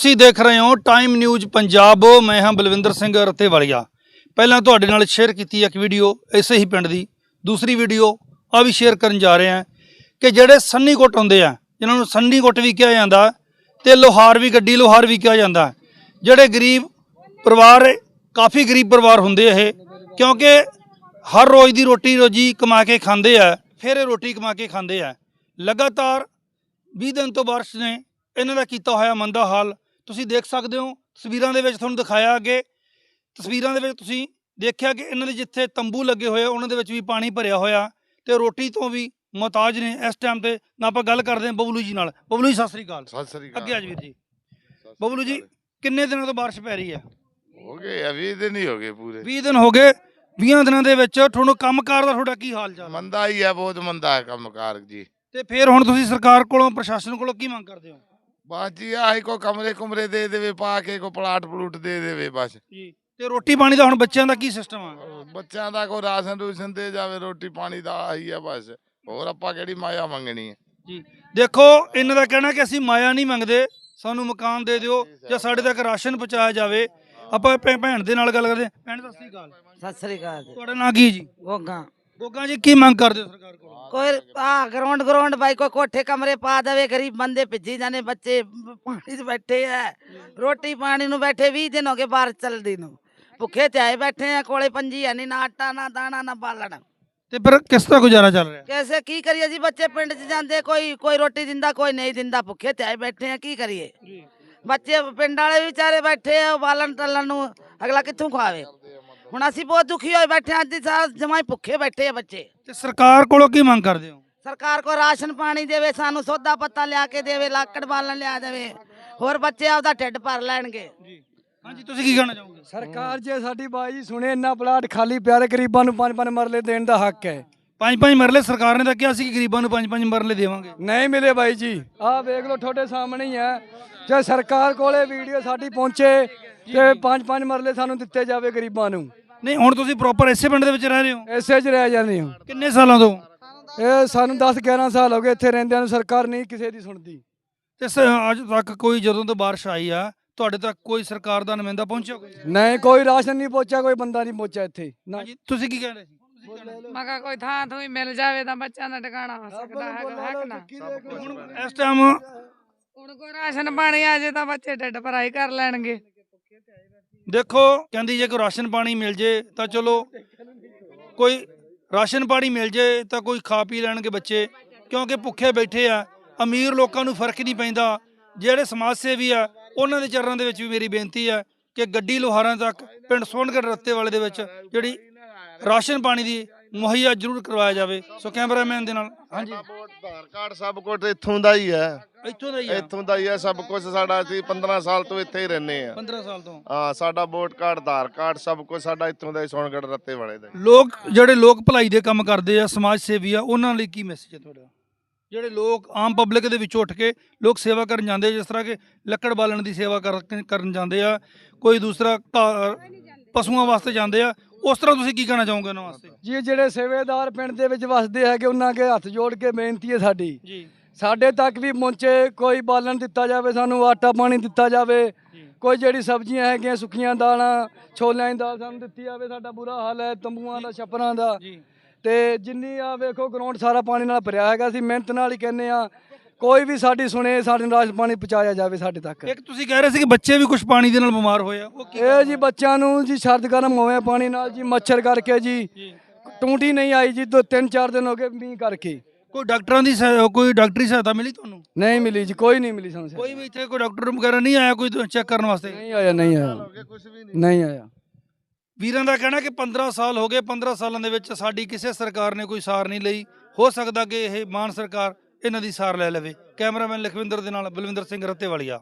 ਤੁਸੀਂ ਦੇਖ ਰਹੇ ਹੋ ਟਾਈਮ ਨਿਊਜ਼ ਪੰਜਾਬ ਮੈਂ ਹਾਂ ਬਲਵਿੰਦਰ ਸਿੰਘ ਰਤੇਵਾਲੀਆ। ਪਹਿਲਾਂ ਤੁਹਾਡੇ ਨਾਲ ਸ਼ੇਅਰ ਕੀਤੀ ਇੱਕ ਵੀਡੀਓ ਇਸੇ ਹੀ ਪਿੰਡ ਦੀ। ਦੂਸਰੀ ਵੀਡੀਓ ਆ ਵੀ ਸ਼ੇਅਰ ਕਰਨ ਜਾ ਰਹੇ ਹਾਂ ਕਿ ਜਿਹੜੇ ਸੰਨੀ ਗੁੱਟ ਹੁੰਦੇ ਆ, ਜਿਨ੍ਹਾਂ ਨੂੰ ਸੰਨੀ ਗੁੱਟ ਵੀ ਕਿਹਾ ਜਾਂਦਾ ਤੇ ਲੋਹਾਰ ਵੀ ਗੱਡੀ ਲੋਹਾਰ ਵੀ ਕਿਹਾ ਜਾਂਦਾ, ਜਿਹੜੇ ਗਰੀਬ ਪਰਿਵਾਰ, ਕਾਫੀ ਗਰੀਬ ਪਰਿਵਾਰ ਹੁੰਦੇ ਇਹ, ਕਿਉਂਕਿ ਹਰ ਰੋਜ਼ ਦੀ ਰੋਟੀ ਰੋਜੀ ਕਮਾ ਕੇ ਖਾਂਦੇ ਆ, ਫਿਰ ਇਹ ਰੋਟੀ ਕਮਾ ਕੇ ਖਾਂਦੇ ਆ। ਲਗਾਤਾਰ 20 ਦਿਨ ਤੋਂ ਬਾਰਿਸ਼ ਨੇ, ਇਹਨਾਂ ਦਾ ਕੀਤਾ ਹੋਇਆ ਮੰਦਾ ਹਾਲ ਤੁਸੀਂ ਦੇਖ ਸਕਦੇ ਹੋ ਤਸਵੀਰਾਂ ਦੇ ਵਿੱਚ ਤੁਹਾਨੂੰ ਦਿਖਾਇਆ ਅੱਗੇ ਤਸਵੀਰਾਂ ਦੇ ਵਿੱਚ ਤੁਸੀਂ ਦੇਖਿਆ ਕਿ ਇਹਨਾਂ ਦੇ ਜਿੱਥੇ ਤੰਬੂ ਲੱਗੇ ਹੋਏ ਉਹਨਾਂ ਦੇ ਵਿੱਚ ਵੀ ਪਾਣੀ ਭਰਿਆ ਹੋਇਆ ਤੇ ਰੋਟੀ ਤੋਂ ਵੀ ਮੁਹਤਾਜ ਨੇ ਇਸ ਟਾਈਮ ਤੇ ਨਾ ਆਪਾਂ ਗੱਲ ਕਰਦੇ ਹਾਂ ਬਬਲੂ ਜੀ ਨਾਲ। ਬਬਲੂ ਜੀ ਸਤਿ ਸ੍ਰੀ ਅਕਾਲ। ਸਤਿ ਸ੍ਰੀ ਅਕਾਲ। ਅੱਗੇ ਆ ਜੀ ਵੀਰ ਜੀ। ਬਬਲੂ ਜੀ। ਕਿੰਨੇ ਦਿਨਾਂ ਤੋਂ ਬਾਰਿਸ਼ ਪੈ ਰਹੀ ਹੈ? ਹੋ ਗਏ ਆ 20 ਦਿਨ ਹੀ ਹੋ ਗਏ ਪੂਰੇ। 20 ਦਿਨ ਹੋ ਗਏ 20 ਦਿਨਾਂ ਦੇ ਵਿੱਚ ਤੁਹਾਨੂੰ ਕੰਮਕਾਰ ਦਾ ਤੁਹਾਡਾ ਕੀ ਹਾਲ ਚਾਲ ਮੰਦਾ ਹੀ ਹੈ ਬਹੁਤ ਮੰਦਾ ਹੈ ਕੰਮਕਾਰ ਜੀ। ਤੇ ਫਿਰ ਹੁਣ ਤੁਸੀਂ ਸਰਕਾਰ ਕੋਲੋਂ ਪ੍ਰਸ਼ਾਸਨ ਕੋਲੋਂ ਕੀ ਮੰਗ ਕਰਦੇ ਹੋ? ਬਸ ਜੀ ਆਹੀ ਕੋ ਕਮਰੇ ਕੁਮਰੇ ਦੇ ਦੇਵੇ ਪਾ ਕੇ ਕੋ ਪਲਾਟ ਪਲੂਟ ਦੇ ਦੇਵੇ ਬਸ। ਜੀ ਤੇ ਰੋਟੀ ਪਾਣੀ ਦਾ ਹੁਣ ਬੱਚਿਆਂ ਦਾ ਕੀ ਸਿਸਟਮ ਆ? ਬੱਚਿਆਂ ਦਾ ਕੋ ਰਾਸ਼ਨ ਰੂਸ਼ਨ ਦੇ ਜਾਵੇ ਰੋਟੀ ਪਾਣੀ ਦਾ ਆਹੀ ਹੈ ਬਸ। ਹੋਰ ਆਪਾਂ ਕਿਹੜੀ ਮਾਇਆ ਮੰਗਣੀ ਹੈ ਜੀ ਦੇਖੋ ਇਹਨਾਂ ਦਾ ਕਹਿਣਾ ਕਿ ਅਸੀਂ ਮਾਇਆ ਨਹੀਂ ਮੰਗਦੇ ਸਾਨੂੰ ਮਕਾਨ ਦੇ ਦਿਓ ਜਾਂ ਸਾਡੇ ਤੱਕ ਰਾਸ਼ਨ ਪਹੁੰਚਾਇਆ ਜਾਵੇ। ਆਪਾਂ ਭੈਣ ਦੇ ਨਾਲ ਗੱਲ ਕਰਦੇ। ਭੈਣ ਸਤਿ ਸ੍ਰੀ ਅਕਾਲ। ਸਤਿ ਸ੍ਰੀ ਅਕਾਲ ਤੁਹਾਡਾ ਨਾਂ ਕੀ ਜੀ? ਗੋਗਾ। ਗੋਗਾ ਜੀ ਕੀ ਮੰਗ ਕਰਦੇ ਹੋ ਸਰਕਾਰ ਕੋਲੋਂ? ਕੋਈ ਆ ਗਰਾਊਂਡ ਗਰਾਊਂਡ ਬਾਈ ਕੋਈ ਕੋਠੇ ਕਮਰੇ ਪਾ ਦੇਵੇ ਗਰੀਬ ਬੰਦੇ ਭਿੱਜੀ ਜਾਣੇ ਬੱਚੇ ਪਾਣੀ 'ਚ ਬੈਠੇ ਐ ਰੋਟੀ ਪਾਣੀ ਨੂੰ ਬੈਠੇ 20 ਦਿਨ ਹੋ ਗਏ ਬਾਹਰ ਚਲਦੀ ਨੂੰ। ਭੁੱਖੇ ਤੇ ਆਏ ਬੈਠੇ ਆ ਕੋਲੇ ਪੰਜੀ ਹੈ ਨਹੀਂ ਨਾ ਆਟਾ ਨਾ ਦਾਣਾ ਨਾ ਬਾਲਣ। ਤੇ ਫਿਰ ਕਿਸ ਤਰ੍ਹਾਂ ਗੁਜ਼ਾਰਾ ਚੱਲ ਰਿਹਾ? ਕੈਸੇ ਕੀ ਕਰੀਏ ਜੀ ਬੱਚੇ ਪਿੰਡ 'ਚ ਜਾਂਦੇ ਕੋਈ ਕੋਈ ਰੋਟੀ ਦਿੰਦਾ ਕੋਈ ਨਹੀਂ ਦਿੰਦਾ ਭੁੱਖੇ ਤੇ ਆਏ ਬੈਠੇ ਆ ਕੀ ਕਰੀਏ? ਬੱਚੇ ਪਿੰਡ ਵਾਲੇ ਵਿਚਾਰੇ ਬੈਠੇ ਆ ਬਾਲਣ ਟੱਲਣ ਨੂੰ ਅਗਲਾ ਕਿੱਥੋਂ ਖਾਵੇ ਹੁਣ ਅਸੀਂ ਬਹੁਤ ਦੁਖੀ ਹੋਏ ਬੈਠੇ ਹਾਂ ਅੱਜ ਸਾਰਾ ਜਮਾਈ ਭੁੱਖੇ ਬੈਠੇ ਆ ਬੱਚੇ। ਤੇ ਸਰਕਾਰ ਕੋਲੋਂ ਕੀ ਮੰਗ ਕਰਦੇ ਹੋ? ਸਰਕਾਰ ਕੋ ਰਾਸ਼ਨ ਪਾਣੀ ਦੇਵੇ ਸਾਨੂੰ ਸੌਦਾ ਪੱਤਾ ਲਿਆ ਕੇ ਦੇਵੇ ਲੱਕੜ ਬਾਲਣ ਲਿਆ ਦੇਵੇ ਹੋਰ ਬੱਚੇ ਆਪਦਾ ਢਿੱਡ ਭਰ ਲੈਣਗੇ। ਜੀ। ਹਾਂਜੀ ਤੁਸੀਂ ਕੀ ਕਹਿਣਾ ਚਾਹੋਗੇ? ਸਰਕਾਰ ਜੇ ਸਾਡੀ ਬਾਈ ਸੁਣੇ ਇੰਨਾ ਪਲਾਟ ਖਾਲੀ ਪਿਆਰੇ ਗਰੀਬਾਂ ਨੂੰ ਪੰਜ ਪੰਜ ਮਰਲੇ ਦੇਣ ਦਾ ਹੱਕ ਹੈ। ਪੰਜ ਪੰਜ ਮਰਲੇ ਸਰਕਾਰ ਨੇ ਤਾਂ ਕਿਹਾ ਸੀ ਕਿ ਗਰੀਬਾਂ ਨੂੰ ਪੰਜ ਪੰਜ ਮਰਲੇ ਦੇਵਾਂਗੇ। ਨਹੀਂ ਮਿਲੇ ਬਾਈ ਜੀ। ਆਹ ਵੇਖ ਲਓ ਤੁਹਾਡੇ ਸਾਹਮਣੇ ਹੀ ਹੈ। ਜੇ ਸਰਕਾਰ ਕੋਲੇ ਵੀਡੀਓ ਸਾਡੀ ਪਹੁੰਚੇ ਤੇ ਪੰਜ ਪੰਜ ਮਰਲੇ ਸਾਨੂੰ ਦਿੱਤੇ ਜਾਵੇ ਗਰੀਬਾਂ ਨੂੰ। ਨਹੀਂ ਹੁਣ ਤੁਸੀਂ ਪ੍ਰੋਪਰ ਇਸੇ ਪਿੰਡ ਦੇ ਵਿੱਚ ਰਹਿ ਰਹੇ ਹੋ? ਐਸੇ 'ਚ ਰਹਿ ਜਾਂਦੇ ਹੋ। ਕਿੰਨੇ ਸਾਲਾਂ ਤੋਂ? ਇਹ ਸਾਨੂੰ 10 11 ਸਾਲ ਹੋ ਗਏ ਇੱਥੇ ਰਹਿੰਦਿਆਂ ਨੂੰ ਸਰਕਾਰ ਨਹੀਂ ਕਿਸੇ ਦੀ ਸੁਣਦੀ। ਤੇ ਸ- ਅੱਜ ਤੱਕ ਕੋਈ ਜਦੋਂ ਤੋਂ ਬਾਰਿਸ਼ ਆਈ ਆ ਤੁਹਾਡੇ ਤੱਕ ਕੋਈ ਸਰਕਾਰ ਦਾ ਨੁਮਾਇੰਦਾ ਪਹੁੰਚਿਆ ਕੋਈ? ਨਹੀਂ ਕੋਈ ਰਾਸ਼ਨ ਨਹੀਂ ਪਹੁੰਚਿਆ ਕੋਈ ਬੰਦਾ ਨਹੀਂ ਪਹੁੰਚਿਆ ਇੱਥੇ। ਨਾ। ਹਾਂਜੀ ਤੁਸੀਂ ਕੀ ਕਹਿ ਰਹੇ ਸੀ? ਮੈਂ ਕਿਹਾ ਕੋਈ ਥਾਂ ਥੂੰ ਮਿਲ ਜਾਵੇ ਤਾਂ ਬੱਚਿਆਂ ਦਾ ਟਿਕਾਣਾ ਹੋ ਸਕਦਾ ਹੈਗਾ ਹੈ ਕਿ ਨਾ? ਹੁਣ ਇਸ ਟਾਈਮ ਹੁਣ ਕੋਈ ਰਾਸ਼ਨ ਪਾਣੀ ਆ ਜੇ ਤਾਂ ਬੱਚੇ ਢਿੱਡ ਭਰਾਈ ਕਰ ਲੈਣਗੇ। ਦੇਖੋ ਕਹਿੰਦੀ ਜੇ ਕੋਈ ਰਾਸ਼ਨ ਪਾਣੀ ਮਿਲ ਜੇ ਤਾਂ ਚਲੋ ਕੋਈ ਰਾਸ਼ਨ ਪਾਣੀ ਮਿਲ ਜੇ ਤਾਂ ਕੋਈ ਖਾ ਪੀ ਲੈਣਗੇ ਬੱਚੇ ਕਿਉਂਕਿ ਭੁੱਖੇ ਬੈਠੇ ਆ ਅਮੀਰ ਲੋਕਾਂ ਨੂੰ ਫ਼ਰਕ ਨਹੀਂ ਪੈਂਦਾ। ਜਿਹੜੇ ਸਮਾਜ ਸੇਵੀ ਆ ਉਹਨਾਂ ਦੇ ਚਰਨਾਂ ਦੇ ਵਿੱਚ ਵੀ ਮੇਰੀ ਬੇਨਤੀ ਹੈ ਕਿ ਗੱਡੀ ਲੋਹਾਰਾਂ ਤੱਕ ਪਿੰਡ ਸੋਨਗੜ ਰੱਤੇ ਵਾਲੇ ਦੇ ਵਿੱਚ ਜਿਹੜੀ ਰਾਸ਼ਨ ਪਾਣੀ ਦੀ ਮੁਹੱਈਆ ਜ਼ਰੂਰ ਕਰਵਾਇਆ ਜਾਵੇ। ਸੋ ਕੈਮਰਾਮੈਨ ਦੇ ਨਾਲ ਹਾਂਜੀ। ਆਧਾਰ ਕਾਰਡ ਸਭ ਕੁਝ ਇੱਥੋਂ ਦਾ ਹੀ ਹੈ। ਇੱਥੋਂ ਦਾ ਹੀ ਆ ਇੱਥੋਂ ਦਾ ਹੀ ਹੈ ਸਭ ਕੁਝ ਸਾਡਾ ਅਸੀਂ 15 ਸਾਲ ਤੋਂ ਇੱਥੇ ਹੀ ਰਹਿੰਦੇ ਆ 15 ਸਾਲ ਤੋਂ। ਹਾਂ ਸਾਡਾ ਵੋਟ ਕਾਰਡ ਆਧਾਰ ਕਾਰਡ ਸਭ ਕੁਝ ਸਾਡਾ ਇੱਥੋਂ ਦਾ ਹੀ ਸੋਨਗੜ ਰੱਤੇ ਵਾਲੇ ਦਾ ਹੀ। ਲੋਕ ਜਿਹੜੇ ਲੋਕ ਭਲਾਈ ਦੇ ਕੰਮ ਕਰਦੇ ਆ ਸਮਾਜ ਸੇਵੀ ਆ ਉਹਨਾਂ ਲਈ ਕੀ ਮੈਸੇਜ ਹੈ ਤੁਹਾਡਾ? ਜਿਹੜੇ ਲੋਕ ਆਮ ਪਬਲਿਕ ਦੇ ਵਿੱਚੋਂ ਉੱਠ ਕੇ ਲੋਕ ਸੇਵਾ ਕਰਨ ਜਾਂਦੇ ਆ, ਜਿਸ ਤਰ੍ਹਾਂ ਕਿ ਲੱਕੜ ਬਾਲਣ ਦੀ ਸੇਵਾ ਕਰ- ਕਰਨ ਜਾਂਦੇ ਆ ਕੋਈ ਦੂਸਰਾ ਪਸ਼ੂਆਂ ਵਾਸਤੇ ਜਾਂਦੇ ਆ ਉਸ ਤਰ੍ਹਾਂ ਤੁਸੀਂ ਕੀ ਕਹਿਣਾ ਚਾਹੋਗੇ ਉਹਨਾਂ ਵਾਸਤੇ? ਜੀ ਜਿਹੜੇ ਸੇਵੇਦਾਰ ਪਿੰਡ ਦੇ ਵਿੱਚ ਵਸਦੇ ਹੈਗੇ ਉਹਨਾਂ ਕੇ ਹੱਥ ਜੋੜ ਕੇ ਬੇਨਤੀ ਹੈ ਸਾਡੀ। ਜੀ। ਸਾਡੇ ਤੱਕ ਵੀ ਪਹੁੰਚੇ ਕੋਈ ਬਾਲਣ ਦਿੱਤਾ ਜਾਵੇ ਸਾਨੂੰ ਆਟਾ ਪਾਣੀ ਦਿੱਤਾ ਜਾਵੇ। ਕੋਈ ਜਿਹੜੀ ਸਬਜ਼ੀਆਂ ਹੈਗੀਆਂ ਸੁੱਕੀਆਂ ਦਾਲਾਂ ਛੋਲਿਆਂ ਦੀ ਦਾਲ ਸਾਨੂੰ ਦਿੱਤੀ ਜਾਵੇ ਸਾਡਾ ਬੁਰਾ ਹਾਲ ਹੈ ਤੰਬੂਆਂ ਦਾ ਛੱਪਰਾਂ ਦਾ। ਜੀ। ਤੇ ਜਿੰਨੀ ਆ ਵੇਖੋ ਗਰਾਊਂਡ ਸਾਰਾ ਪਾਣੀ ਨਾਲ ਭਰਿਆ ਹੈਗਾ ਅਸੀਂ ਮਿਹਨਤ ਨਾਲ ਹੀ ਕਹਿੰਨੇ ਆ ਕੋਈ ਵੀ ਸਾਡੀ ਸੁਣੇ ਸਾਡੇ ਨੂੰ ਰਾਸ਼ਨ ਪਾਣੀ ਪਹੁੰਚਾਇਆ ਜਾਵੇ ਸਾਡੇ ਤੱਕ। ਇੱਕ ਤੁਸੀਂ ਕਹਿ ਰਹੇ ਸੀ ਕਿ ਬੱਚੇ ਵੀ ਕੁਝ ਪਾਣੀ ਦੇ ਨਾਲ ਬਿਮਾਰ ਹੋਏ ਆ ਉਹ ਕੀ ਇਹ ਜੀ ਬੱਚਿਆਂ ਨੂੰ ਜੀ ਸਰਦ ਗਰਮ ਹੋਵੇ ਪਾਣੀ ਨਾਲ ਜੀ ਮੱਛਰ ਕਰਕੇ ਜੀ ਟੂਟੀ ਨਹੀਂ ਆਈ ਜੀ ਦੋ ਤਿੰਨ ਚਾਰ ਦਿਨ ਹੋ ਗਏ ਮੀਂਹ ਕਰਕੇ। ਕੋਈ ਡਾਕਟਰਾਂ ਦੀ ਸਹਾਇ- ਕੋਈ ਡਾਕਟਰੀ ਸਹਾਇਤਾ ਮਿਲੀ ਤੁਹਾਨੂੰ? ਨਹੀਂ ਮਿਲੀ ਜੀ ਕੋਈ ਨਹੀਂ ਮਿਲੀ ਸਾਨੂੰ ਕੋਈ ਵੀ ਇੱਥੇ ਕੋਈ ਡਾਕਟਰ ਵਗੈਰਾ ਨਹੀਂ ਆਇਆ ਕੋਈ ਚੈੱਕ ਕਰਨ ਵਾਸਤੇ? ਨਹੀਂ ਆਇਆ ਨਹੀਂ ਆਇਆ। ਨਹੀਂ। ਆਇਆ। ਵੀਰਾਂ ਦਾ ਕਹਿਣਾ ਕਿ 15 ਸਾਲ ਹੋ ਗਏ 15 ਸਾਲਾਂ ਦੇ ਵਿੱਚ ਸਾਡੀ ਕਿਸੇ ਸਰਕਾਰ ਨੇ ਕੋਈ ਸਾਰ ਨਹੀਂ ਲਈ। ਹੋ ਸਕਦਾ ਕਿ ਇਹ ਮਾਨ ਸਰਕਾਰ ਇਹਨਾਂ ਦੀ ਸਾਰ ਲੈ ਲਵੇ। ਕੈਮਰਾਮੈਨ ਲਖਵਿੰਦਰ ਦੇ ਨਾਲ ਬਲਵਿੰਦਰ ਸਿੰਘ ਰੱਤੇਵਾਲੀਆ।